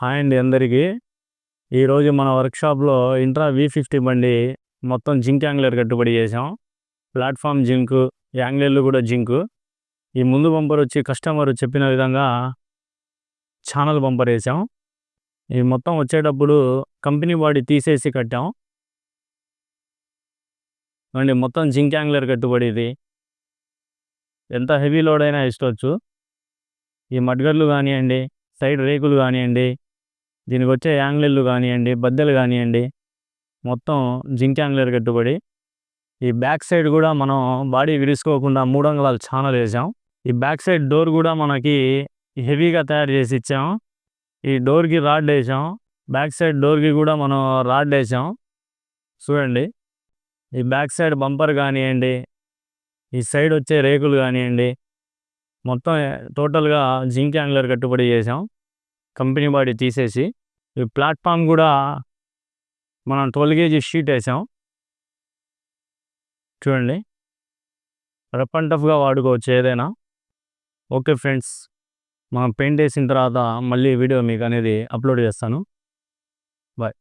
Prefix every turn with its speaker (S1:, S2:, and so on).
S1: Hi అండి అందరికీ. ఈరోజు మన వర్క్షాప్లో ఇంట్రా వి ఫిఫ్టీ బండి మొత్తం జింక్ యాంగ్లర్ కట్టుబడి చేసాం ప్లాట్ఫామ్ జింక్ యాంగ్లర్లు కూడా జింక్. ఈ ముందు బంపర్ వచ్చి కస్టమర్ చెప్పిన విధంగా ఛానల్ బంపర్ వేసాం ఈ మొత్తం వచ్చేటప్పుడు కంపెనీ బాడీ తీసేసి కట్టాం. అండి మొత్తం జింక్ యాంగ్లర్ కట్టుబడి ఇది ఎంత హెవీ లోడ్ అయినా ఇష్టవచ్చు ఈ మడ్గర్లు కానివ్వండి సైడ్ రేకులు కానివ్వండి దీనికి వచ్చే యాంగ్లర్లు కానివ్వండి బద్దెలు కానివ్వండి మొత్తం జింక్ యాంగ్లర్ కట్టుబడి ఈ బ్యాక్ సైడ్ కూడా మనం బాడీ విరుసుకోకుండా మూడు అంగళాలు ఛానల్ వేసాం. ఈ బ్యాక్ సైడ్ డోర్ కూడా మనకి హెవీగా తయారు చేసి ఇచ్చాం. ఈ డోర్కి రాడ్ వేసాం. బ్యాక్ సైడ్ డోర్కి కూడా మనం రాడ్ వేసాం. చూడండి. ఈ బ్యాక్ సైడ్ బంపర్ కానివ్వండి ఈ సైడ్ వచ్చే రేకులు కానివ్వండి మొత్తం టోటల్గా జింక్ యాంగ్లర్ కట్టుబడి చేసాం. కంపెనీ వాడి తీసేసి ఈ ప్లాట్ఫామ్ కూడా మనం ట్వెల్వ్ కేజీ షీట్ వేసాం. చూడండి. రఫ్ అండ్ టఫ్గా వాడుకోవచ్చు ఏదైనా. Okay friends. మనం పెయింట్ వేసిన తర్వాత మళ్ళీ వీడియో మీకు అనేది అప్లోడ్ చేస్తాను. బాయ్.